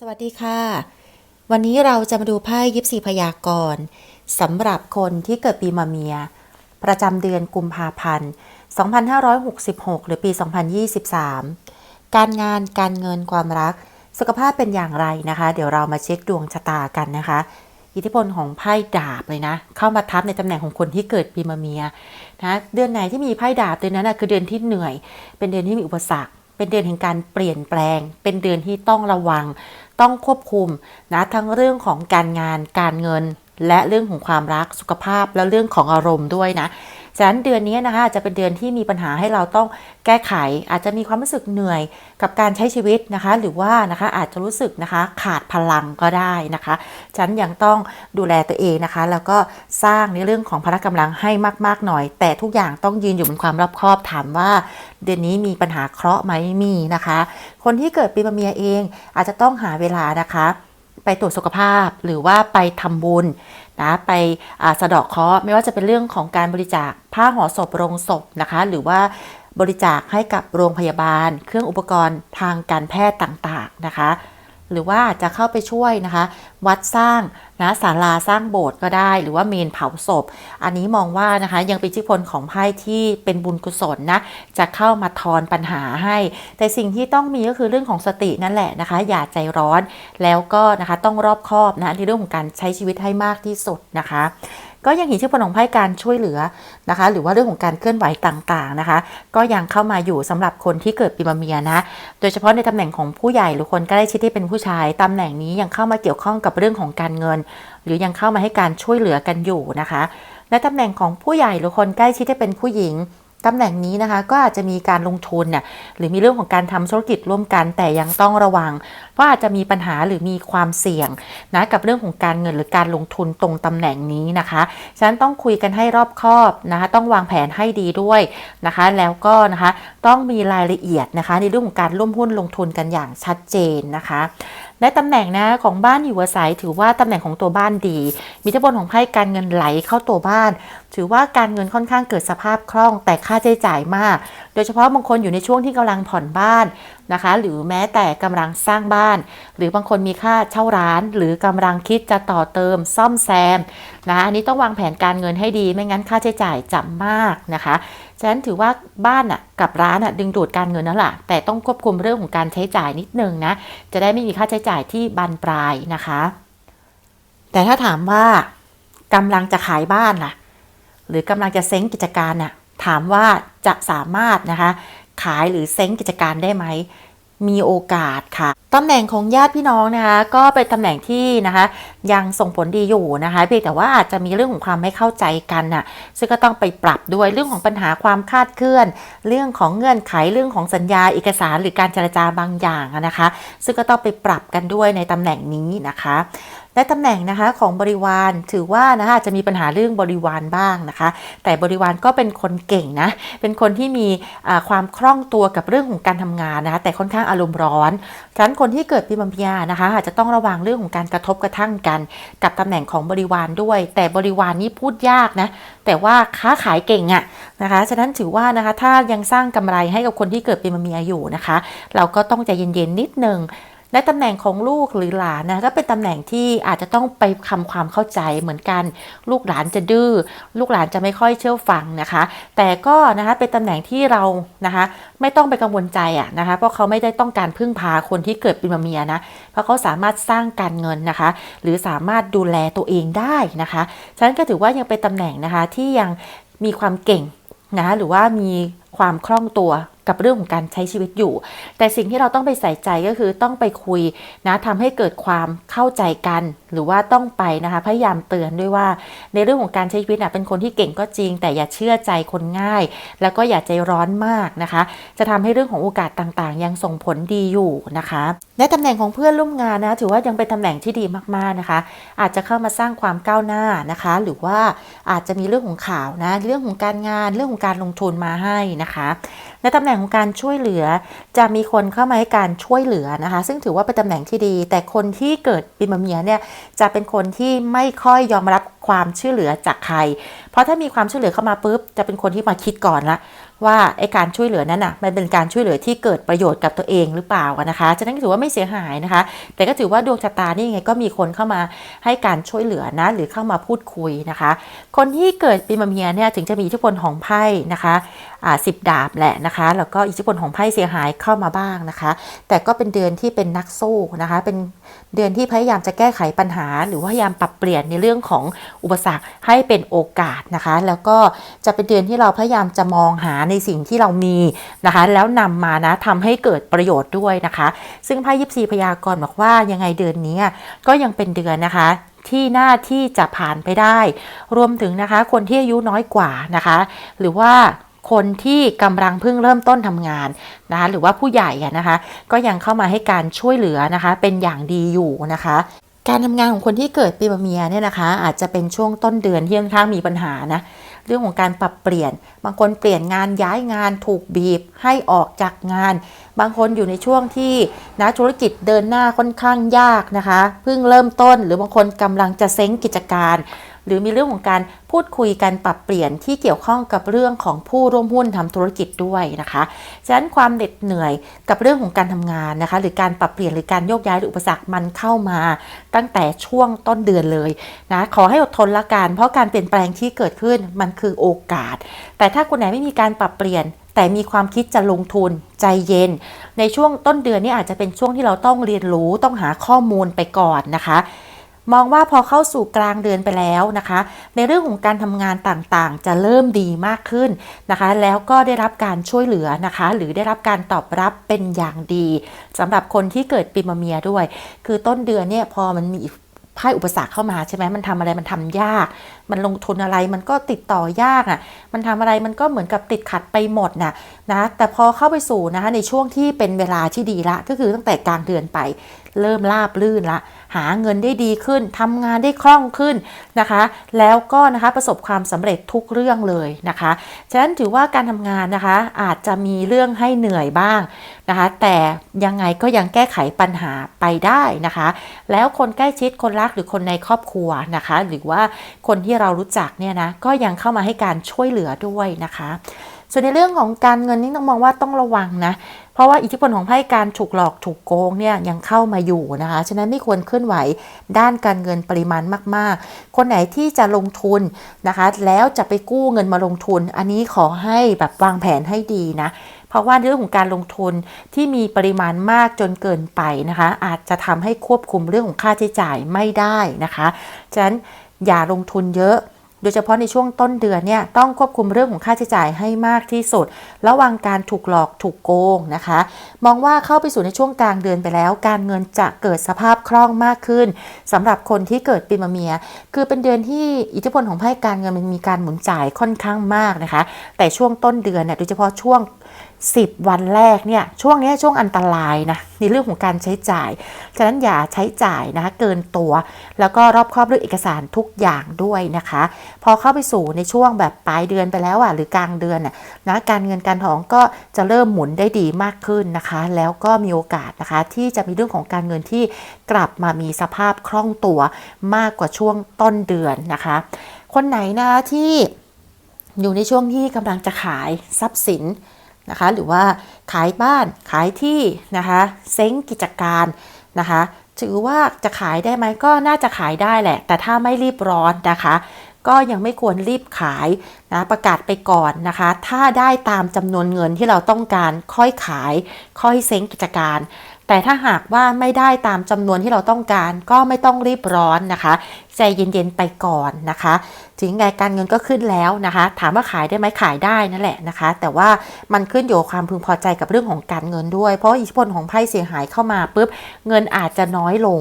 สวัสดีค่ะ วันนี้เราจะมาดูไพ่ยิปซีพยากรณ์สำหรับคนที่เกิดปีมะเมีย ประจำเดือนกุมภาพันธ์ 2566 หรือปี 2023 การงานการเงินความรัก สุขภาพเป็นอย่างไรนะคะ เดี๋ยวเรามาเช็คดวงชะตากันนะคะ อิทธิพลของไพ่ดาบเลยนะ เข้ามาทับในตำแหน่งของคนที่เกิดปีมะเมียนะเดือนไหนที่มีไพ่ดาบเดือนนั้นนะคือเดือนที่เหนื่อย เป็นเดือนที่มีอุปสรรค เป็นเดือนแห่งการเปลี่ยนแปลง เป็นเดือนที่ต้องระวัง ต้องควบคุมนะทั้งเรื่องของการงานการเงิน และเรื่องของความรักสุขภาพและเรื่องของอารมณ์ด้วยนะ ฉะนั้นเดือนนี้นะคะจะเป็นเดือนที่มีปัญหาให้เราต้องแก้ไข อาจจะมีความรู้สึกเหนื่อยกับการใช้ชีวิตนะคะ หรือว่านะคะอาจจะรู้สึกนะคะขาดพลังก็ได้นะคะฉันยังต้องดูแลตัวเองนะคะ แล้วก็สร้างในเรื่องของพละกำลังให้มากๆหน่อย แต่ทุกอย่างต้องยืนอยู่บนความรอบคอบถามว่า เดือนนี้มีปัญหาเคราะห์ไหมมีนะคะ คนที่เกิดปีมะเมียเองอาจจะต้องหาเวลานะคะ ไปตรวจสุขภาพหรือว่าไปทำบุญ นะไปสะเดาะเคราะห์ไม่ว่าจะเป็นเรื่องของการบริจาคผ้าห่อศพโรงศพนะคะ หรือว่าบริจาคให้กับโรงพยาบาล เครื่องอุปกรณ์ทางการแพทย์ต่างๆนะคะ หรือว่าจะเข้าไปช่วยนะคะ วัดสร้าง นะศาลาสร้างโบสถ์ก็ได้ หรือว่าเมนเผาศพ อันนี้มองว่านะคะยังเป็นอิทธิพลของไพ่ที่เป็นบุญกุศลนะจะเข้ามาทอนปัญหาให้ แต่สิ่งที่ต้องมีก็คือเรื่องของสตินั่นแหละนะคะ อย่าใจร้อนแล้วก็นะคะต้องรอบคอบนะในเรื่องของการใช้ชีวิตให้มากที่สุดนะคะ ก็ยังเห็นชื่อพลของไพ่การช่วยเหลือนะคะ หรือว่าเรื่องของการเคลื่อนไหวต่างๆนะคะ ก็ยังเข้ามาอยู่สำหรับคนที่เกิดปีมะเมียนะ โดยเฉพาะในตำแหน่งของผู้ใหญ่หรือคนใกล้ชิดที่เป็นผู้ชายตำแหน่งนี้ยังเข้ามาเกี่ยวข้องกับเรื่องของการเงิน หรือยังเข้ามาให้การช่วยเหลือกันอยู่นะคะในตำแหน่งของผู้ใหญ่หรือคนใกล้ชิดที่เป็นผู้หญิงตำแหน่งนี้นะคะก็อาจจะมีการลงทุนน่ะหรือมีเรื่องของการทำธุรกิจร่วมกันแต่ยังต้องระวัง ว่าอาจจะมีปัญหาหรือมีความเสี่ยงนะกับเรื่องของการเงินหรือการลงทุนตรงตำแหน่งนี้นะคะฉะนั้นต้องคุยกันให้รอบคอบนะคะต้องวางแผนให้ดีด้วยนะคะ แล้วก็นะคะต้องมีรายละเอียดนะคะ ในเรื่องของการร่วมหุ้นลงทุนกันอย่างชัดเจนนะคะในตำแหน่งนะของบ้านอยู่อาศัยถือว่าตำแหน่งของตัวบ้านดี มีทั้งบนของไพ่การเงินไหลเข้าตัวบ้าน ถือว่าการเงินค่อนข้างเกิดสภาพคล่องแต่ค่าใช้จ่ายมาก โดยเฉพาะบางคนอยู่ในช่วงที่กำลังผ่อนบ้านนะคะ หรือแม้แต่กำลังสร้างบ้านหรือบางคนมีค่าเช่าร้าน หรือกำลังคิดจะต่อเติมซ่อมแซมนะอันนี้ต้องวางแผนการเงินให้ดี ไม่งั้นค่าใช้จ่ายจะมากนะคะฉะนั้นถือว่าบ้านอะกับร้านอะดึงดูดการเงินนั่นแหละแต่ต้องควบคุมเรื่องของการใช้จ่ายนิดนึงนะจะได้ไม่มีค่าใช้จ่ายที่บานปลายนะคะ แต่ถ้าถามว่ากำลังจะขายบ้านล่ะ หรือกำลังจะเซ้งกิจการน่ะถามว่าจะสามารถนะคะขายหรือเซ้งกิจการได้ไหม มีโอกาสค่ะตำแหน่งของญาติพี่น้องนะคะ ก็เป็นตำแหน่งที่นะคะ ยังส่งผลดีอยู่นะคะเพียงแต่ว่าอาจจะมีเรื่องของความไม่เข้าใจกันน่ะซึ่งก็ต้องไปปรับด้วยเรื่องของปัญหาความคาดเคลื่อน เรื่องของเงื่อนไขเรื่องของสัญญาเอกสารหรือการเจรจาบางอย่างนะคะ ซึ่งก็ต้องไปปรับกันด้วยในตำแหน่งนี้นะคะ และตำแหน่งนะคะของบริวารถือว่านะคะจะมีปัญหาเรื่องบริวารบ้างนะคะ แต่บริวารก็เป็นคนเก่งนะ เป็นคนที่มีความคล่องตัวกับเรื่องของการทำงานนะคะแต่ค่อนข้างอารมณ์ร้อนฉะนั้นคนที่เกิดปีมังพียนะคะอาจจะต้องระวังเรื่องของการกระทบกระทั่งกัน กับตำแหน่งของบริวารด้วย แต่บริวารนี้พูดยากนะแต่ว่าค้าขายเก่งอะนะคะฉะนั้นถือว่านะคะถ้ายังสร้างกำไรให้กับคนที่เกิดปีมะเมียอยู่นะคะ เราก็ต้องใจเย็นๆนิดนึง และตำแหน่งของลูกหรือหลานนะก็เป็นตำแหน่งที่อาจจะต้องไปทำความเข้าใจเหมือนกัน ลูกหลานจะดื้อ ลูกหลานจะไม่ค่อยเชื่อฟังนะคะ แต่ก็นะคะเป็นตำแหน่งที่เรานะคะไม่ต้องไปกังวลใจอะนะคะ เพราะเขาไม่ได้ต้องการพึ่งพาคนที่เกิดเป็นมะเมียนะ เพราะเขาสามารถสร้างการเงินนะคะ หรือสามารถดูแลตัวเองได้นะคะฉะนั้นก็ถือว่ายังเป็นตำแหน่งนะคะที่ยังมีความเก่งนะหรือว่ามีความคล่องตัวกับเรื่องของการใช้ชีวิตอยู่ แต่สิ่งที่เราต้องไปใส่ใจก็คือต้องไปคุยนะทำให้เกิดความเข้าใจกัน หรือว่าต้องไปนะคะพยายามเตือนด้วยว่า ในเรื่องของการใช้ชีวิตนะเป็นคนที่เก่งก็จริง แต่อย่าเชื่อใจคนง่าย แล้วก็อย่าใจร้อนมากนะคะ จะทำให้เรื่องของโอกาสต่างๆ ยังส่งผลดีอยู่นะคะและตำแหน่งของเพื่อนร่วมงานนะถือว่ายังเป็นตำแหน่งที่ดีมากๆนะคะ อาจจะเข้ามาสร้างความก้าวหน้านะคะ หรือว่าอาจจะมีเรื่องของข่าวนะเรื่องของการงานเรื่องของการลงทุนมาให้นะคะ ในตำแหน่งของการช่วยเหลือจะมีคนเข้ามาให้การช่วยเหลือนะคะ ซึ่งถือว่าเป็นตำแหน่งที่ดี แต่คนที่เกิดปีมะเมียเนี่ยจะเป็นคนที่ไม่ค่อยยอมรับความช่วยเหลือจากใคร เพราะถ้ามีความช่วยเหลือเข้ามาปุ๊บจะเป็นคนที่มาคิดก่อนละ ว่าไอการช่วยเหลือนั้นอะมันเป็นการช่วยเหลือที่เกิดประโยชน์กับตัวเองหรือเปล่านะคะฉะนั้นถือว่าไม่เสียหายนะคะ แต่ก็ถือว่าดวงชะตานี่ยังไงก็มีคนเข้ามาให้การช่วยเหลือนะหรือเข้ามาพูดคุยนะคะ คนที่เกิดปีมะเมียเนี่ยถึงจะมีอิทธิพลของไพ่นะคะอ่าสิบดาบแหละนะคะ แล้วก็อิทธิพลของไพ่เสียหายเข้ามาบ้างนะคะ แต่ก็เป็นเดือนที่เป็นนักสู้นะคะ เป็นเดือนที่พยายามจะแก้ไขปัญหา หรือว่าพยายามปรับเปลี่ยนในเรื่องของอุปสรรคให้เป็นโอกาสนะคะ แล้วก็จะเป็นเดือนที่เราพยายามจะมองหาในสิ่งที่เรามีนะคะ แล้วนำมานะทำให้เกิดประโยชน์ด้วยนะคะ ซึ่งไพ่ยิปซีพยากรณ์บอกว่ายังไงเดือนนี้ก็ยังเป็นเดือนนะคะที่หน้าที่จะผ่านไปได้ รวมถึงนะคะ คนที่อายุน้อยกว่านะคะ หรือว่าคนที่กำลังเพิ่งเริ่มต้นทำงานนะคะหรือว่าผู้ใหญ่นะคะ ก็ยังเข้ามาให้การช่วยเหลือนะคะ เป็นอย่างดีอยู่นะคะการทำงานของคนที่เกิดปีมะเมียเนี่ยนะคะ อาจจะเป็นช่วงต้นเดือนที่ค่อนข้างมีปัญหานะ เรื่องของการปรับเปลี่ยน บางคนเปลี่ยนงานย้ายงานถูกบีบให้ออกจากงาน บางคนอยู่ในช่วงที่นะธุรกิจเดินหน้าค่อนข้างยากนะคะ เพิ่งเริ่มต้นหรือบางคนกำลังจะเซ้งกิจการ หรือมีเรื่องของการพูดคุยกันปรับเปลี่ยนที่เกี่ยวข้องกับเรื่องของผู้ร่วมหุ้นทำธุรกิจด้วยนะคะฉะนั้นความเหน็ดเหนื่อยกับเรื่องของการทำงานนะคะ หรือการปรับเปลี่ยนหรือการโยกย้ายหรืออุปสรรคมันเข้ามาตั้งแต่ช่วงต้นเดือนเลยนะขอให้อดทนละกันเพราะการเปลี่ยนแปลงที่เกิดขึ้นมันคือโอกาส แต่ถ้าคนไหนไม่มีการปรับเปลี่ยนแต่มีความคิดจะลงทุนใจเย็น ในช่วงต้นเดือนนี้อาจจะเป็นช่วงที่เราต้องเรียนรู้ต้องหาข้อมูลไปก่อนนะคะ มองว่าพอเข้าสู่กลางเดือนไปแล้วนะคะ ในเรื่องของการทำงานต่างๆ จะเริ่มดีมากขึ้นนะคะ แล้วก็ได้รับการช่วยเหลือนะคะ หรือได้รับการตอบรับเป็นอย่างดีสำหรับคนที่เกิดปีมะเมียด้วย คือต้นเดือนเนี่ยพอมันมีไพ่อุปสรรคเข้ามาใช่ไหมมันทำอะไรมันทำยาก มันลงทุนอะไรมันก็ติดต่อยากอะ มันทำอะไรมันก็เหมือนกับติดขัดไปหมดน่ะนะ แต่พอเข้าไปสู่นะคะในช่วงที่เป็นเวลาที่ดีละ ก็คือตั้งแต่กลางเดือนไป เริ่มราบลื่นละ หาเงินได้ดีขึ้นทำงานได้คล่องขึ้นนะคะ แล้วก็นะคะประสบความสำเร็จทุกเรื่องเลยนะคะ ฉะนั้นถือว่าการทำงานนะคะอาจจะมีเรื่องให้เหนื่อยบ้างนะคะ แต่ยังไงก็ยังแก้ไขปัญหาไปได้นะคะ แล้วคนใกล้ชิดคนรักหรือคนในครอบครัวนะคะ หรือว่าคนที่เรารู้จักเนี่ยนะก็ยังเข้ามาให้การช่วยเหลือด้วยนะคะ ส่วนในเรื่องของการเงินนี่ต้องมองว่าต้องระวังนะ เพราะว่าอิทธิพลของไพ่การถูกหลอกถูกโกงเนี่ยยังเข้ามาอยู่นะคะ ฉะนั้นไม่ควรเคลื่อนไหวด้านการเงินปริมาณมาก ๆ คนไหนที่จะลงทุนนะคะ แล้วจะไปกู้เงินมาลงทุน อันนี้ขอให้แบบวางแผนให้ดีนะเพราะว่าเรื่องของการลงทุนที่มีปริมาณมากจนเกินไปนะคะ อาจจะทำให้ควบคุมเรื่องของค่าใช้จ่ายไม่ได้นะคะ ฉะนั้น อย่าลงทุนเยอะ โดยเฉพาะในช่วงต้นเดือนเนี่ยต้องควบคุมเรื่องของค่าใช้จ่ายให้มากที่สุด ระวังการถูกหลอกถูกโกงนะคะ มองว่าเข้าไปสู่ในช่วงกลางเดือนไปแล้ว การเงินจะเกิดสภาพคล่องมากขึ้นสำหรับคนที่เกิดปีมะเมีย คือเป็นเดือนที่อิทธิพลของไพ่การเงินมันมีการหมุนจ่ายค่อนข้างมากนะคะ แต่ช่วงต้นเดือนเนี่ยโดยเฉพาะช่วง 10 วันแรกเนี่ยช่วงนี้ช่วงอันตรายนะในเรื่องของการใช้จ่าย ฉะนั้นอย่าใช้จ่ายนะคะเกินตัว แล้วก็รอบครอบเรื่องเอกสารทุกอย่างด้วยนะคะ พอเข้าไปสู่ในช่วงแบบปลายเดือนไปแล้วอะหรือกลางเดือนน่ะนะการเงินการทองก็จะเริ่มหมุนได้ดีมากขึ้นนะคะ แล้วก็มีโอกาสนะคะที่จะมีเรื่องของการเงินที่กลับมามีสภาพคล่องตัวมากกว่าช่วงต้นเดือนนะคะ คนไหนนะที่อยู่ในช่วงที่กำลังจะขายทรัพย์สิน นะคะ หรือว่าขายบ้านขายที่นะคะเซ้งกิจการนะคะถือว่าจะขายได้ไหมก็น่าจะขายได้แหละ แต่ถ้าไม่รีบร้อนนะคะ ก็ยังไม่ควรรีบขายนะประกาศไปก่อนนะคะ ถ้าได้ตามจำนวนเงินที่เราต้องการค่อยขาย ค่อยเซ้งกิจการ แต่ถ้าหากว่าไม่ได้ตามจำนวนที่เราต้องการ ก็ไม่ต้องรีบร้อนนะคะ ใจเย็นๆไปก่อนนะคะ ถึงไงการเงินก็ขึ้นแล้วนะคะ ถามว่าขายได้ไหมขายได้นั่นแหละนะคะ แต่ว่ามันขึ้นอยู่ความพึงพอใจกับเรื่องของการเงินด้วย เพราะอิทธิพลของไพ่เสียหายเข้ามาปุ๊บเงินอาจจะน้อยลง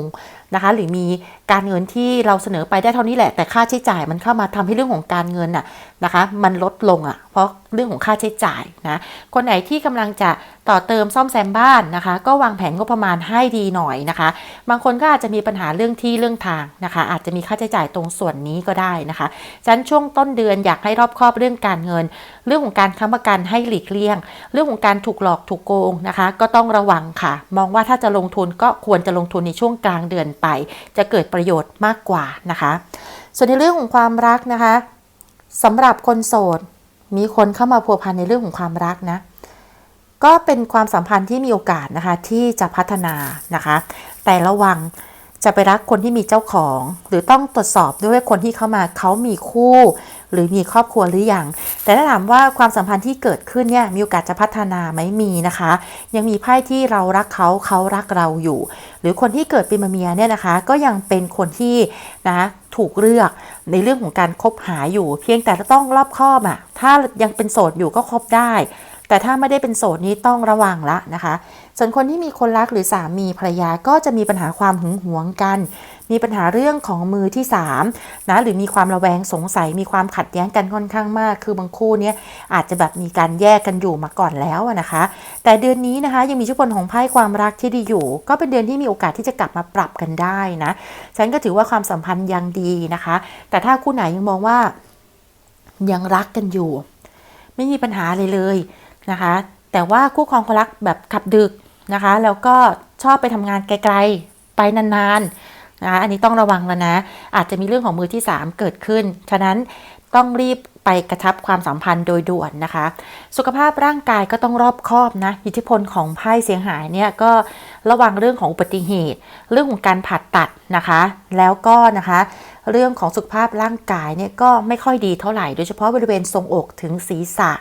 นะคะ หรือมี การเงินที่เราเสนอไปได้เท่านี้แหละ แต่ค่าใช้จ่ายมันเข้ามาทำให้เรื่องของการเงินน่ะนะคะ มันลดลงอะ เพราะเรื่องของค่าใช้จ่ายนะคนไหนที่กำลังจะต่อเติมซ่อมแซมบ้านนะคะ ก็วางแผนงบประมาณให้ดีหน่อยนะคะ บางคนก็อาจจะมีปัญหาเรื่องที่เรื่องทางนะคะ อาจจะมีค่าใช้จ่ายตรงส่วนนี้ก็ได้นะคะฉะนั้นช่วงต้นเดือนอยากให้รอบคอบเรื่องการเงิน เรื่องของการค้ำประกันให้หลีกเลี่ยง เรื่องของการถูกหลอกถูกโกงนะคะ ก็ต้องระวังค่ะ มองว่าถ้าจะลงทุนก็ควรจะลงทุนในช่วงกลางเดือนไป จะเกิดประโยชน์มากกว่านะคะ ส่วนในเรื่องของความรักนะคะสำหรับคนโสด มีคนเข้ามาพัวพันในเรื่องของความรักนะก็เป็นความสัมพันธ์ที่มีโอกาสนะคะที่จะพัฒนานะคะ แต่ระวัง จะไปรักคนที่มีเจ้าของ หรือต้องตรวจสอบด้วยว่าคนที่เข้ามาเขามีคู่ หรือมีครอบครัวหรืออยัง แต่ถ้าถามว่าความสัมพันธ์ที่เกิดขึ้นเนี่ยมีโอกาสจะพัฒนาไหมมีนะคะ ยังมีไพ่ที่เรารักเขาเขารักเราอยู่ หรือคนที่เกิดปีมะเมียเนี่ยนะคะก็ยังเป็นคนที่นะถูกเลือกในเรื่องของการคบหาอยู่ เพียงแต่ต้องรอบคอบอะถ้ายังเป็นโสดอยู่ก็คบได้ แต่ถ้าไม่ได้เป็นโสดนี้ต้องระวังละนะคะ ส่วนคนที่มีคนรักหรือสามีภรรยาก็จะมีปัญหาความหึงหวงกัน มีปัญหาเรื่องของมือที่3นะหรือมีความระแวงสงสัยมีความขัดแย้งกันค่อนข้างมาก คือบางคู่เนี้ยอาจจะแบบมีการแยกกันอยู่มาก่อนแล้วนะคะ แต่เดือนนี้นะคะยังมีชุดผลของไพ่ความรักที่ดีอยู่ ก็เป็นเดือนที่มีโอกาสที่จะกลับมาปรับกันได้นะฉันก็ถือว่าความสัมพันธ์ยังดีนะคะ แต่ถ้าคู่ไหนยังมองว่ายังรักกันอยู่ ไม่มีปัญหาเลยเลยนะคะ แต่ว่าคู่ครองคนรักแบบขับดึก นะคะ แล้วก็ชอบไปทำงานไกลๆ ไปนานๆนะคะอันนี้ต้องระวังแล้วนะ อาจจะมีเรื่องของมือที่ 3 เกิดขึ้น ฉะนั้นต้องรีบไปกระชับความสัมพันธ์โดยด่วนนะคะ สุขภาพร่างกายก็ต้องรอบคอบนะ อิทธิพลของไพ่เสียงหายเนี่ยก็ระวังเรื่องของอุบัติเหตุ เรื่องของการผ่าตัดนะคะ แล้วก็นะคะ เรื่องของสุขภาพร่างกายเนี่ยก็ไม่ค่อยดีเท่าไหร่ โดยเฉพาะบริเวณทรงอกถึงศีรษะ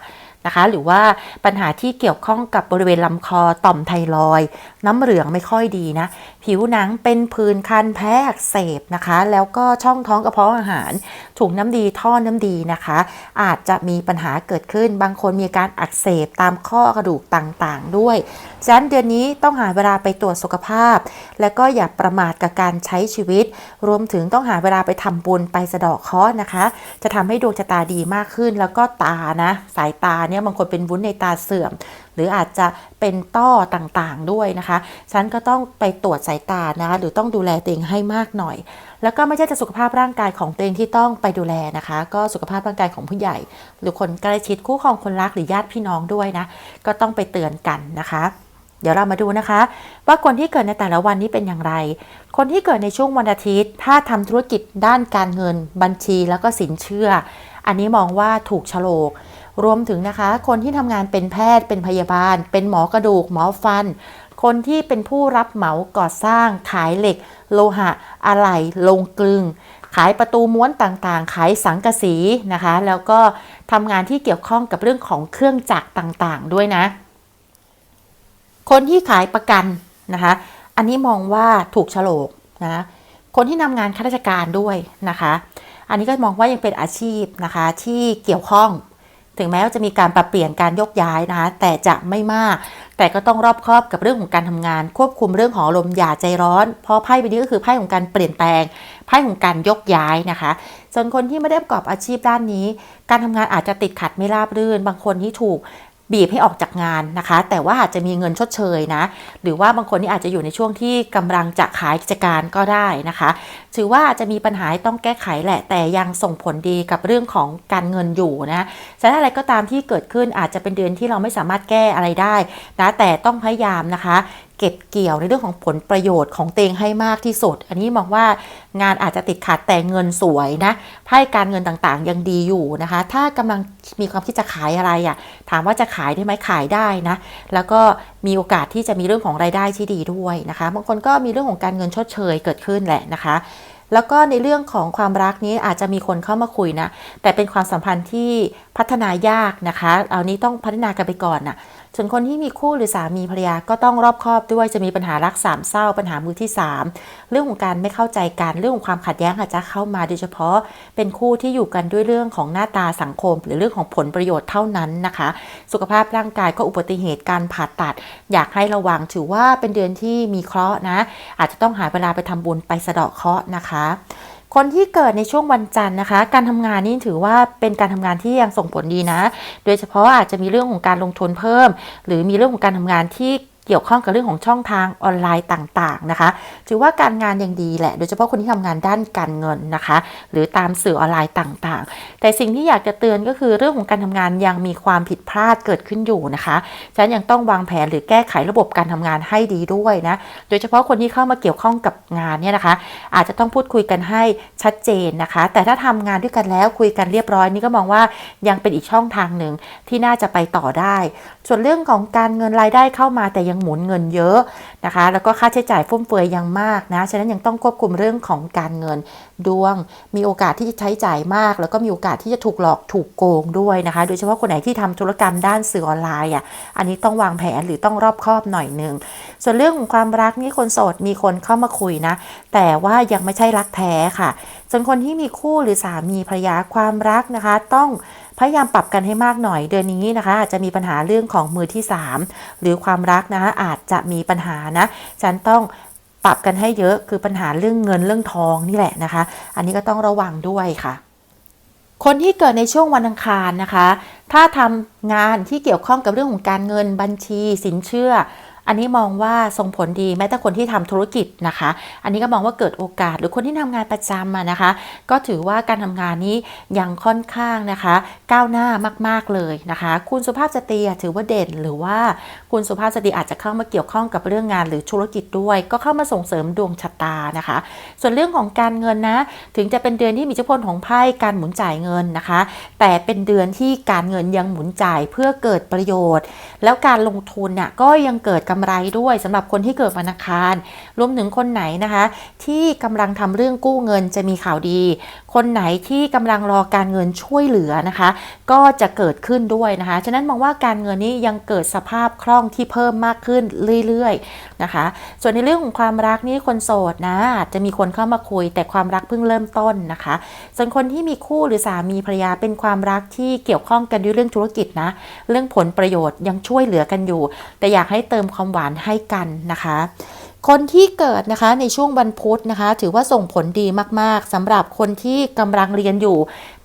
นะคะ หรือว่าปัญหาที่เกี่ยวข้องกับบริเวณลำคอต่อมไทรอย น้ำเหลืองไม่ค่อยดีนะ ผิวหนังเป็นผื่นคันแพ้อักเสบนะคะ แล้วก็ช่องท้องกระเพาะอาหารถุงน้ำดีท่อน้ำดีนะคะ อาจจะมีปัญหาเกิดขึ้น บางคนมีการอักเสบตามข้อกระดูกต่างๆ ด้วยฉะนั้นเดือนนี้ต้องหาเวลาไปตรวจสุขภาพ และก็อย่าประมาทกับการใช้ชีวิต รวมถึงต้องหาเวลาไปทำบุญไปสะเดาะเคราะห์นะคะ จะทำให้ดวงชะตาดีมากขึ้น แล้วก็ตานะ สายตาเนี่ยบางคนเป็นวุ้นในตาเสื่อม หรืออาจจะเป็นต้อต่างๆด้วยนะคะ ฉันก็ต้องไปตรวจสายตานะคะหรือต้องดูแลตัวเองให้มากหน่อย แล้วก็ไม่ใช่แต่สุขภาพร่างกายของตัวเองที่ต้องไปดูแลนะคะ ก็สุขภาพร่างกายของผู้ใหญ่ หรือคนใกล้ชิดคู่ครองคนรักหรือญาติพี่น้องด้วยนะ ก็ต้องไปเตือนกันนะคะเดี๋ยวเรามาดูนะคะ ว่าคนที่เกิดในแต่ละวันนี้เป็นอย่างไร คนที่เกิดในช่วงวันอาทิตย์ ถ้าทำธุรกิจด้านการเงิน บัญชีแล้วก็สินเชื่อ อันนี้มองว่าถูกโฉลก รวมถึงนะคะ คนที่ทำงานเป็นแพทย์เป็นพยาบาล เป็นหมอกระดูกหมอฟัน คนที่เป็นผู้รับเหมาก่อสร้าง ขายเหล็ก โลหะ อะไหล่ลงกลึง ขายประตูม้วนต่างๆ ขายสังกะสีนะคะ แล้วก็ทำงานที่เกี่ยวข้องกับเรื่องของเครื่องจักรต่างๆ ด้วยนะ คนที่ขายประกันนะคะ อันนี้มองว่าถูกโฉลกนะคนที่นำงานข้าราชการด้วยนะคะ อันนี้ก็มองว่ายังเป็นอาชีพนะคะที่เกี่ยวข้อง ถึงแม้ว่าจะมีการปรับเปลี่ยนการยกย้ายนะคะแต่จะไม่มาก แต่ก็ต้องรอบครอบกับเรื่องของการทำงาน ควบคุมเรื่องของลมอย่าใจร้อน เพราะไพ่ใบนี้ก็คือไพ่ของการเปลี่ยนแปลงไพ่ของการยกย้ายนะคะ ส่วนคนที่ไม่ได้ประกอบอาชีพด้านนี้ การทำงานอาจจะติดขัดไม่ราบรื่น บางคนที่ถูก บีบให้ออกจากงานนะคะ แต่ว่าอาจจะมีเงินชดเชยนะ หรือว่าบางคนนี่อาจจะอยู่ในช่วงที่กำลังจะขายกิจการก็ได้นะคะ ถือว่าอาจจะมีปัญหาต้องแก้ไขแหละ แต่ยังส่งผลดีกับเรื่องของการเงินอยู่นะฉะนั้นอะไรก็ตามที่เกิดขึ้นอาจจะเป็นเดือนที่เราไม่สามารถแก้อะไรได้นะแต่ต้องพยายามนะคะ เก็บเกี่ยวในเรื่องของผลประโยชน์ของเตงให้มากที่สุด อันนี้มองว่างานอาจจะติดขัดแต่เงินสวยนะไพ่การเงินต่างๆ ยังดีอยู่นะคะ ถ้ากำลังมีความคิดจะขายอะไรอะ่ะ ถามว่าจะขายได้ไหมขายได้นะ แล้วก็มีโอกาสที่จะมีเรื่องของรายได้ที่ดีด้วยนะคะ บางคนก็มีเรื่องของการเงินชดเชยเกิดขึ้นแหละนะคะแล้วก็ในเรื่องของความรักนี้อาจจะมีคนเข้ามาคุยนะ แต่เป็นความสัมพันธ์ที่พัฒนายากนะคะ เอานี้ต้องพัฒนากันไปก่อนนะ ส่วนคนที่มีคู่หรือสามีภรรยาก็ต้องรอบคอบด้วยจะมีปัญหารักสามเศร้า ปัญหามือที่ 3 เรื่องของการไม่เข้าใจกันเรื่องของความขัดแย้งอาจจะเข้ามาโดยเฉพาะ เป็นคู่ที่อยู่กันด้วยเรื่องของหน้าตาสังคม หรือเรื่องของผลประโยชน์เท่านั้นนะคะ สุขภาพร่างกายก็อุบัติเหตุการผ่าตัด อยากให้ระวังถือว่าเป็นเดือนที่มีเคราะห์นะ อาจจะต้องหาเวลาไปทำบุญไปสะเดาะเคราะห์นะคะ คนที่เกิดในช่วงวันจันทร์นะคะ การทำงานนี่ถือว่าเป็นการทำงานที่ยังส่งผลดีนะ โดยเฉพาะอาจจะมีเรื่องของการลงทุนเพิ่ม หรือมีเรื่องของการทำงานที่ เกี่ยวข้องกับเรื่องของช่องทางออนไลน์ต่างๆนะคะ ถือว่าการงานยังดีแหละ โดยเฉพาะคนที่ทำงานด้านการเงินนะคะ หรือตามสื่อออนไลน์ต่างๆ แต่สิ่งที่อยากจะเตือนก็คือเรื่องของการทำงานยังมีความผิดพลาดเกิดขึ้นอยู่นะคะฉะนั้นยังต้องวางแผนหรือแก้ไขระบบการทำงานให้ดีด้วยนะ โดยเฉพาะคนที่เข้ามาเกี่ยวข้องกับงานเนี่ยนะคะ อาจจะต้องพูดคุยกันให้ชัดเจนนะคะ แต่ถ้าทำงานด้วยกันแล้วคุยกันเรียบร้อยนี่ก็มองว่ายังเป็นอีกช่องทางหนึ่งที่น่าจะไปต่อได้ ส่วนเรื่องของการเงินรายได้เข้ามาแต่ยังหมุนเงินเยอะนะคะ แล้วก็ค่าใช้จ่ายฟุ่มเฟือยยังมากนะ ฉะนั้นยังต้องควบคุมเรื่องของการเงินดวง มีโอกาสที่จะใช้จ่ายมาก แล้วก็มีโอกาสที่จะถูกหลอกถูกโกงด้วยนะคะ โดยเฉพาะคนไหนที่ทำธุรกรรมด้านสื่อออนไลน์อะ อันนี้ต้องวางแผนหรือต้องรอบคอบหน่อยหนึ่งส่วนเรื่องของความรักนี่คนโสดมีคนเข้ามาคุยนะ แต่ว่ายังไม่ใช่รักแท้ค่ะส่วนคนที่มีคู่หรือสามีภรรยาความรักนะคะ ต้อง พยายามปรับกันให้มากหน่อยเดือนนี้นะคะ อาจจะมีปัญหาเรื่องของมือที่ 3 หรือความรักนะคะอาจจะมีปัญหานะ ฉันต้องปรับกันให้เยอะคือปัญหาเรื่องเงินเรื่องทองนี่แหละนะคะ อันนี้ก็ต้องระวังด้วยค่ะคนที่เกิดในช่วงวันอังคารนะคะ ถ้าทำงานที่เกี่ยวข้องกับเรื่องของการเงินบัญชีสินเชื่อ อันนี้มองว่าส่งผลดีแม้แต่คนที่ทำธุรกิจนะคะ อันนี้ก็มองว่าเกิดโอกาสหรือคนที่ทำงานประจำนะคะ ก็ถือว่าการทำงานนี้ยังค่อนข้างนะคะ ก้าวหน้ามาก ๆเลยนะคะ คุณสุภาพสตรีถือว่าเด่น หรือว่าคุณสุภาพสตรีอาจจะเข้ามาเกี่ยวข้องกับเรื่องงานหรือธุรกิจด้วย ก็เข้ามาส่งเสริมดวงชะตานะคะ ส่วนเรื่องของการเงินนะถึงจะเป็นเดือนที่มีเจ้าพลของไพ่การหมุนจ่ายเงินนะคะ แต่เป็นเดือนที่การเงินยังหมุนจ่ายเพื่อเกิดประโยชน์ แล้วการลงทุนเนี่ยก็ยังเกิดกำไรด้วยสำหรับคนที่เกิดวันอังคาร รวมถึงคนไหนนะคะ ที่กำลังทำเรื่องกู้เงินจะมีข่าวดี คนไหนที่กำลังรอการเงินช่วยเหลือนะคะ ก็จะเกิดขึ้นด้วยนะคะ ฉะนั้นมองว่าการเงินนี้ยังเกิดสภาพคล่องที่เพิ่มมากขึ้นเรื่อยๆนะคะ ส่วนในเรื่องของความรักนี่คนโสดนะอาจจะมีคนเข้ามาคุย แต่ความรักเพิ่งเริ่มต้นนะคะ ส่วนคนที่มีคู่หรือสามีภรรยาเป็นความรักที่เกี่ยวข้องกันด้วยเรื่องธุรกิจนะ เรื่องผลประโยชน์ยังช่วยเหลือกันอยู่ แต่อยากให้เติมความหวานให้กันนะคะ คนที่เกิดนะคะในช่วงวันพุธนะคะ ถือว่าส่งผลดีมากๆสำหรับคนที่กำลังเรียนอยู่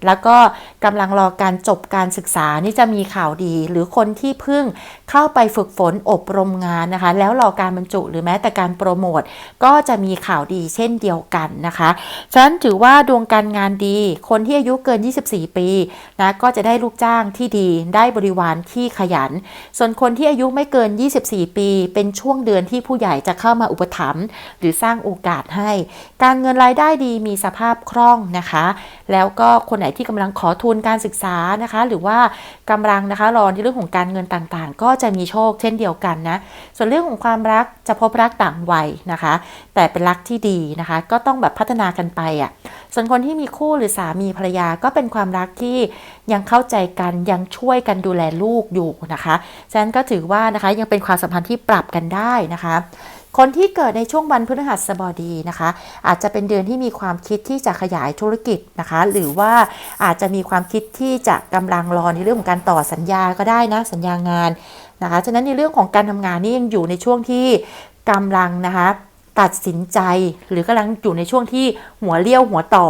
แล้วก็กำลังรอการจบการศึกษานี่จะมีข่าวดี หรือคนที่เพิ่งเข้าไปฝึกฝนอบรมงานนะคะ แล้วรอการบรรจุหรือแม้แต่การโปรโมทก็จะมีข่าวดีเช่นเดียวกันนะคะฉะนั้นถือว่าดวงการงานดี คนที่อายุเกิน 24 ปีนะก็จะได้ลูกจ้างที่ดีได้บริวารที่ขยัน ส่วนคนที่อายุไม่เกิน 24 ปี เป็นช่วงเดือนที่ผู้ใหญ่จะเข้ามาอุปถัมภ์หรือสร้างโอกาสให้ การเงินรายได้ดีมีสภาพคล่องนะคะ แล้วก็คนไหนที่กำลังขอทุนการศึกษานะคะ หรือว่ากำลังนะคะรอในเรื่องของการเงินต่างๆ ก็จะมีโชคเช่นเดียวกันนะ ส่วนเรื่องของความรักจะพบรักต่างวัยนะคะ แต่เป็นรักที่ดีนะคะ ก็ต้องแบบพัฒนากันไปอะ่ะส่วนคนที่มีคู่หรือสามีภรรยาก็เป็นความรักที่ยังเข้าใจกันยังช่วยกันดูแลลูกอยู่นะคะฉะนั้นก็ถือว่านะคะยังเป็นความสัมพันธ์ที่ปรับกันได้นะคะ คนที่เกิดในช่วงวันพฤหัสบดีนะคะ อาจจะเป็นเดือนที่มีความคิดที่จะขยายธุรกิจนะคะ หรือว่าอาจจะมีความคิดที่จะกำลังรอในเรื่องของการต่อสัญญาก็ได้นะสัญญางานนะคะฉะนั้นในเรื่องของการทำงานนี่ยังอยู่ในช่วงที่กำลังนะคะตัดสินใจหรือกำลังอยู่ในช่วงที่หัวเลี้ยวหัวต่อ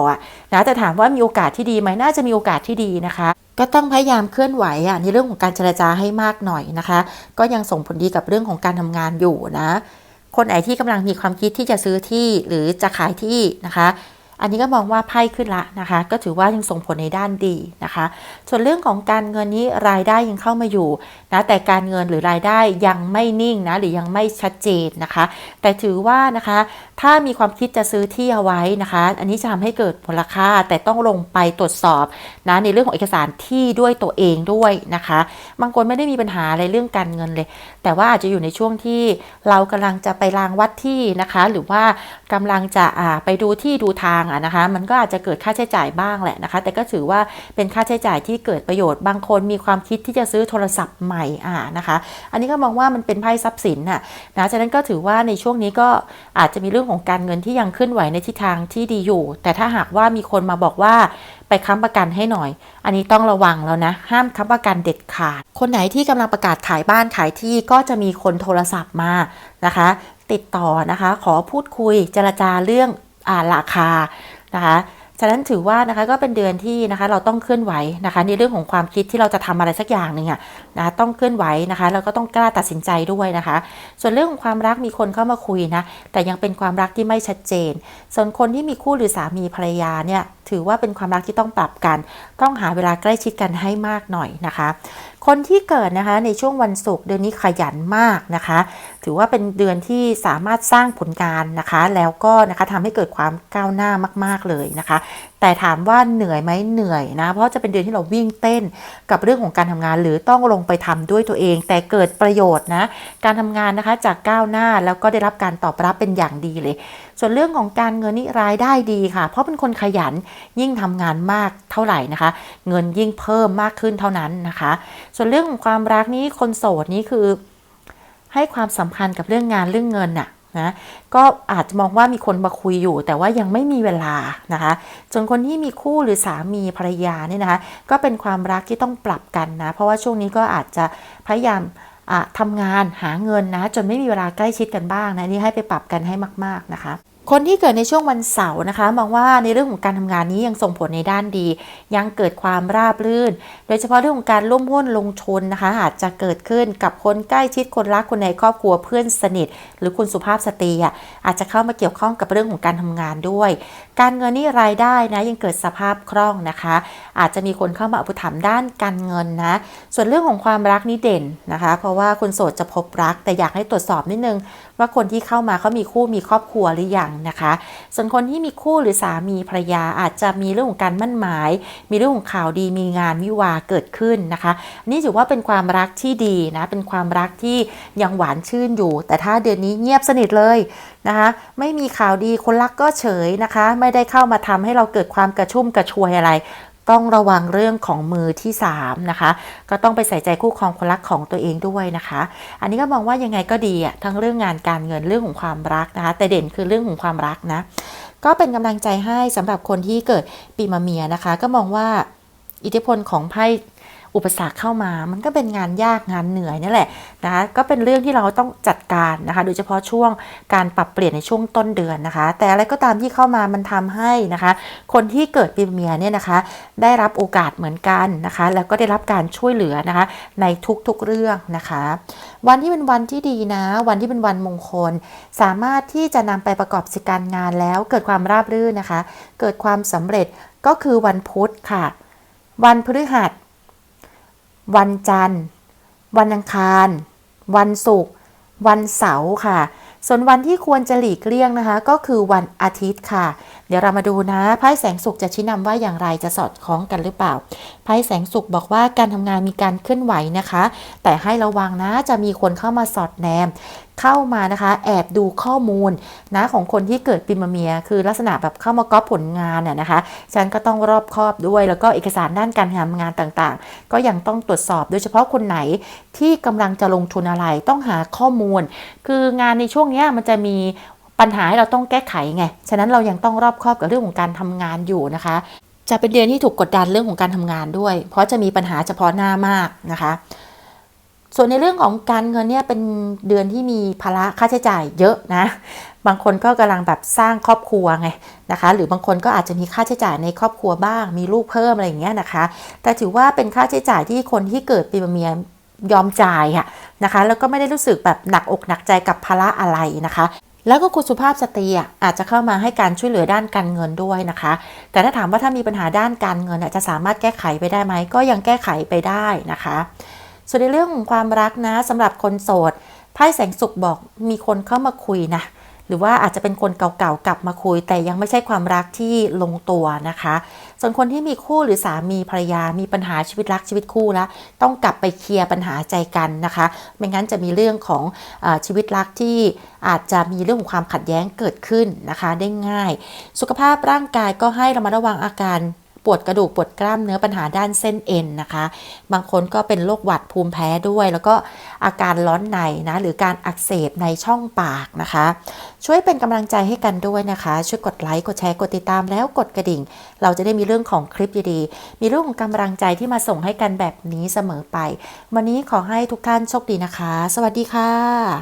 นะแต่ถามว่ามีโอกาสที่ดีไหมน่าจะมีโอกาสที่ดีนะคะ ก็ต้องพยายามเคลื่อนไหวอะในเรื่องของการเจรจาให้มากหน่อยนะคะ ก็ยังส่งผลดีกับเรื่องของการทำงานอยู่นะ คนไหนที่กำลังมีความคิดที่จะซื้อที่หรือจะขายที่นะคะ อันนี้ก็มองว่าไพ่ขึ้นละนะคะ ก็ถือว่ายังส่งผลในด้านดีนะคะ ส่วนเรื่องของการเงินนี้รายได้ยังเข้ามาอยู่นะแต่การเงินหรือรายได้ยังไม่นิ่งนะหรือยังไม่ชัดเจนนะคะ แต่ถือว่านะคะ ถ้ามีความคิดจะซื้อที่เอาไว้นะคะ อันนี้จะทำให้เกิดมูลค่าแต่ต้องลงไปตรวจสอบนะในเรื่องของเอกสารที่ด้วยตัวเองด้วยนะคะ บางคนไม่ได้มีปัญหาอะไรเรื่องการเงินเลย แต่ว่าอาจจะอยู่ในช่วงที่เรากำลังจะไปรางวัดที่นะคะ หรือว่ากำลังจะไปดูที่ดูทางอะนะคะ มันก็อาจจะเกิดค่าใช้จ่ายบ้างแหละนะคะ แต่ก็ถือว่าเป็นค่าใช้จ่ายที่เกิดประโยชน์ บางคนมีความคิดที่จะซื้อโทรศัพท์ใหม่อ่านะคะ อันนี้ก็มองว่ามันเป็นไพ่ทรัพย์สินน่ะนะฉะนั้นก็ถือว่าในช่วงนี้ก็อาจจะมีเรื่องของการเงินที่ยังเคลื่อนไหวในทิศทางที่ดีอยู่ แต่ถ้าหากว่ามีคนมาบอกว่าไปค้ำประกันให้หน่อย อันนี้ต้องระวังแล้วนะ ห้ามค้ำประกันเด็ดขาด คนไหนที่กำลังประกาศขายบ้านขายที่ก็จะมีคนโทรศัพท์มานะคะ ติดต่อนะคะ ขอพูดคุยเจรจาเรื่องอาราคานะคะ ฉะนั้นถือว่านะคะก็เป็นเดือนที่นะคะเราต้องเคลื่อนไหวนะคะ ในเรื่องของความคิดที่เราจะทำอะไรสักอย่างหนึ่งอะนะต้องเคลื่อนไหวนะคะแล้วก็ต้องกล้าตัดสินใจด้วยนะคะ ส่วนเรื่องของความรักมีคนเข้ามาคุยนะแต่ยังเป็นความรักที่ไม่ชัดเจน ส่วนคนที่มีคู่หรือสามีภรรยาเนี่ยถือว่าเป็นความรักที่ต้องปรับกัน ต้องหาเวลาใกล้ชิดกันให้มากหน่อยนะคะ คนที่เกิดนะคะในช่วงวันศุกร์เดือนนี้ขยันมากนะคะ ถือว่าเป็นเดือนที่สามารถสร้างผลงานนะคะ แล้วก็นะคะทำให้เกิดความก้าวหน้ามาก ๆเลยนะคะ แต่ถามว่าเหนื่อยไหมเหนื่อยนะ เพราะจะเป็นเดือนที่เราวิ่งเต้นกับเรื่องของการทำงาน หรือต้องลงไปทำด้วยตัวเอง แต่เกิดประโยชน์นะ การทำงานนะคะจากก้าวหน้าแล้วก็ได้รับการตอบรับเป็นอย่างดีเลย ส่วนเรื่องของการเงินนี่รายได้ดีค่ะ เพราะเป็นคนขยันยิ่งทำงานมากเท่าไหร่นะคะ เงินยิ่งเพิ่มมากขึ้นเท่านั้นนะคะ ส่วนเรื่องของความรักนี้คนโสดนี่คือ ให้ความสำคัญกับเรื่องงานเรื่องเงินน่ะนะก็อาจจะมองว่ามีคนมาคุยอยู่ แต่ว่ายังไม่มีเวลานะคะส่วนคนที่มีคู่หรือสามีภรรยาเนี่ยนะคะ ก็เป็นความรักที่ต้องปรับกันนะ เพราะว่าช่วงนี้ก็อาจจะพยายามอะทำงานหาเงินนะ จนไม่มีเวลาใกล้ชิดกันบ้างนะนี่ให้ไปปรับกันให้มาก ๆนะคะ คนที่เกิดในช่วงวันเสาร์นะคะมองว่าในเรื่องของการทำงานนี้ยังส่งผลในด้านดี ยังเกิดความราบรื่น โดยเฉพาะเรื่องของการร่วมหุ้นลงทุนนะคะ อาจจะเกิดขึ้นกับคนใกล้ชิดคนรักคนในครอบครัวเพื่อนสนิท หรือคุณสุภาพสตรีอะอาจจะเข้ามาเกี่ยวข้องกับเรื่องของการทำงานด้วย การเงินนี่รายได้นะยังเกิดสภาพคล่องนะคะ อาจจะมีคนเข้ามาอุปถัมภ์ด้านการเงินนะ ส่วนเรื่องของความรักนี่เด่นนะคะ เพราะว่าคนโสดจะพบรัก แต่อยากให้ตรวจสอบนิดนึง ว่าคนที่เข้ามาเขามีคู่มีครอบครัวหรือยังนะคะ ส่วนคนที่มีคู่หรือสามีภรรยาอาจจะมีเรื่องของการมั่นหมาย มีเรื่องของข่าวดีมีงานวิวาเกิดขึ้นนะคะนี่ถือว่าเป็นความรักที่ดีนะเป็นความรักที่ยังหวานชื่นอยู่ แต่ถ้าเดือนนี้เงียบสนิทเลยนะคะ ไม่มีข่าวดีคนรักก็เฉยนะคะไม่ได้เข้ามาทำให้เราเกิดความกระชุ่มกระชวยอะไร ต้องระวังเรื่องของมือที่3นะคะ ก็ต้องไปใส่ใจคู่ครองคนรักของตัวเองด้วยนะคะ อันนี้ก็มองว่ายังไงก็ดีอะทั้งเรื่องงานการเงินเรื่องของความรักนะคะ แต่เด่นคือเรื่องของความรักนะ ก็เป็นกำลังใจให้สำหรับคนที่เกิดปีมะเมียนะคะ ก็มองว่าอิทธิพลของไพ่ อุปสรรคเข้ามา มันก็เป็นงานยากงานเหนื่อยนั่แหละนะคะก็เป็นเรื่องที่เราต้องจัดการนะคะ โดยเฉพาะช่วงการปรับเปลี่ยนในช่วงต้นเดือนนะคะ แต่อะไรก็ตามที่เข้ามามันทำให้นะคะ คนที่เกิดปีเมียเนี่ยนะคะ ได้รับโอกาสเหมือนกันนะคะ แล้วก็ได้รับการช่วยเหลือนะคะ ในทุกๆเรื่องนะคะ วันที่เป็นวันที่ดีนะ วันที่เป็นวันมงคล สามารถที่จะนำไปประกอบกิการงานแล้วเกิดความราบรื่นนะคะ เกิดความสำเร็จก็คือวันพุธค่ะ วันพฤหัส วันจันทร์ วันอังคาร วันศุกร์ วันเสาร์ค่ะ ส่วนวันที่ควรจะหลีกเลี่ยงนะคะ ก็คือวันอาทิตย์ค่ะ เดี๋ยวเรามาดูนะ ไพ่แสงสุขจะชี้นำว่าอย่างไรจะสอดคล้องกันหรือเปล่า ไพ่แสงสุขบอกว่าการทำงานมีการเคลื่อนไหวนะคะ แต่ให้ระวังนะ จะมีคนเข้ามาสอดแนม เข้ามานะคะแอบดูข้อมูลนะของคนที่เกิดปีมะเมีย คือลักษณะแบบเข้ามาก๊อปผลงานน่ะนะคะ ฉันก็ต้องรอบคอบด้วย แล้วก็เอกสารด้านการทำงานต่างๆ ก็ยังต้องตรวจสอบโดยเฉพาะคนไหนที่กำลังจะลงทุนอะไรต้องหาข้อมูล คืองานในช่วงเนี้ยมันจะมีปัญหาให้เราต้องแก้ไขไง ฉะนั้นเรายังต้องรอบคอบกับเรื่องของการทำงานอยู่นะคะ จะเป็นเดือนที่ถูกกดดันเรื่องของการทำงานด้วย เพราะจะมีปัญหาเฉพาะหน้ามากนะคะ ส่วนในเรื่องของการเงินเนี่ยเป็นเดือนที่มีภาระค่าใช้จ่ายเยอะนะ บางคนก็กำลังแบบสร้างครอบครัวไงนะคะ หรือบางคนก็อาจจะมีค่าใช้จ่ายในครอบครัวบ้าง มีลูกเพิ่มอะไรอย่างเงี้ยนะคะ แต่ถือว่าเป็นค่าใช้จ่ายที่คนที่เกิดปีมะเมียยอมจ่ายอะนะคะ แล้วก็ไม่ได้รู้สึกแบบหนักอกหนักใจกับภาระอะไรนะคะแล้วก็คุณสุภาพสตรีอาจจะเข้ามาให้การช่วยเหลือด้านการเงินด้วยนะคะ แต่ถ้าถามว่าถ้ามีปัญหาด้านการเงินจะสามารถแก้ไขไปได้ไหม ก็ยังแก้ไขไปได้นะคะ ส่วนในเรื่องของความรักนะสำหรับคนโสดไพ่แสงสุขบอกมีคนเข้ามาคุยนะหรือว่าอาจจะเป็นคนเก่าๆกลับมาคุย แต่ยังไม่ใช่ความรักที่ลงตัวนะคะ ส่วนคนที่มีคู่หรือสามีภรรยามีปัญหาชีวิตรักชีวิตคู่แล้วต้องกลับไปเคลียร์ปัญหาใจกันนะคะ ไม่งั้นจะมีเรื่องของอชีวิตรักที่อาจจะมีเรื่องของความขัดแย้งเกิดขึ้นนะคะ ได้ง่าย สุขภาพร่างกายก็ให้ระมัดระวังอาการ ปวดกระดูกปวดกล้ามเนื้อปัญหาด้านเส้นเอ็นนะคะ บางคนก็เป็นโรคหวัดภูมิแพ้ด้วย แล้วก็อาการร้อนในนะหรือการอักเสบในช่องปากนะคะ ช่วยเป็นกำลังใจให้กันด้วยนะคะ ช่วยกดไลค์กดแชร์กดติดตามแล้วกดกระดิ่ง เราจะได้มีเรื่องของคลิปดีๆมีเรื่องของกำลังใจที่มาส่งให้กันแบบนี้เสมอไป วันนี้ขอให้ทุกท่านโชคดีนะคะ สวัสดีค่ะ